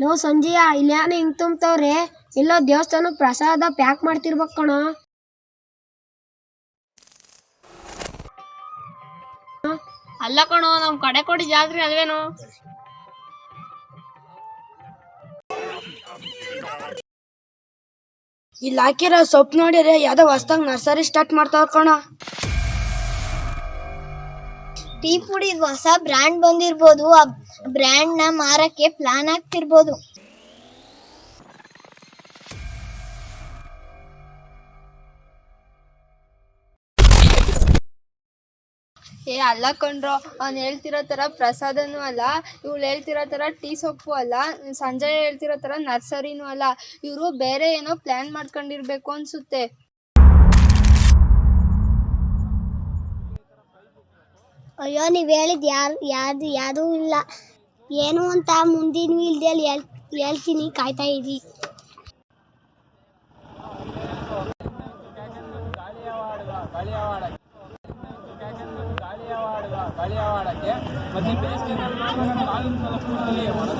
ನಾವು ಸಂಜೆಯ ಇಲ್ಯಾನ ಹಿಂಗ್ ತುಂಬ್ತವ್ರೆ? ಇಲ್ಲೋ ದೇವಸ್ಥಾನ ಪ್ರಸಾದ ಪ್ಯಾಕ್ ಮಾಡ್ತಿರ್ಬೇಕು ಕಣ. ಅಲ್ಲ ಕಣೋ ನಮ್ ಕಡೆ ಕೊಡಿ ಜಾತ್ರೆ ಅಲ್ವೇನು? ಇಲ್ಲಿ ಹಾಕಿರೋ ಸೊಪ್ಪು ನೋಡಿರಿ ಯಾವ್ದೋ ಹೊಸ್ದಾಗ ನರ್ಸರಿ ಸ್ಟಾರ್ಟ್ ಮಾಡ್ತಾವ್ರ ಕಣ. ಟೀ ಪುಡಿ ಹೊಸ ಬ್ರ್ಯಾಂಡ್ ಬಂದಿರ್ಬೋದು. ಆ ಬ್ರ್ಯಾಂಡ್ನ ಮಾರಕ್ಕೆ ಪ್ಲಾನ್ ಆಗ್ತಿರ್ಬೋದು. ಏ, ಅಲ್ಲ ಕಣ್ರೋ, ಅವ್ನು ಹೇಳ್ತಿರೋ ಥರ ಪ್ರಸಾದನೂ ಅಲ್ಲ, ಇವ್ಳು ಹೇಳ್ತಿರೋ ಥರ ಟೀ ಸೊಪ್ಪು ಅಲ್ಲ, ಸಂಜಯ್ ಹೇಳ್ತಿರೋ ಥರ ನರ್ಸರಿನೂ ಅಲ್ಲ. ಇವರು ಬೇರೆ ಏನೋ ಪ್ಲ್ಯಾನ್ ಮಾಡ್ಕೊಂಡಿರ್ಬೇಕು ಅನ್ಸುತ್ತೆ. ಅಯ್ಯೋ, ನೀವು ಹೇಳಿದ ಯಾರು ಯಾವ್ದು ಯಾರು ಇಲ್ಲ. ಏನು ಅಂತ ಮುಂದಿನ ವೀಲ್ದಲ್ಲಿ ಹೇಳ್, ಹೇಳ್ತೀನಿ, ಕಾಯ್ತಾ ಇರಿ.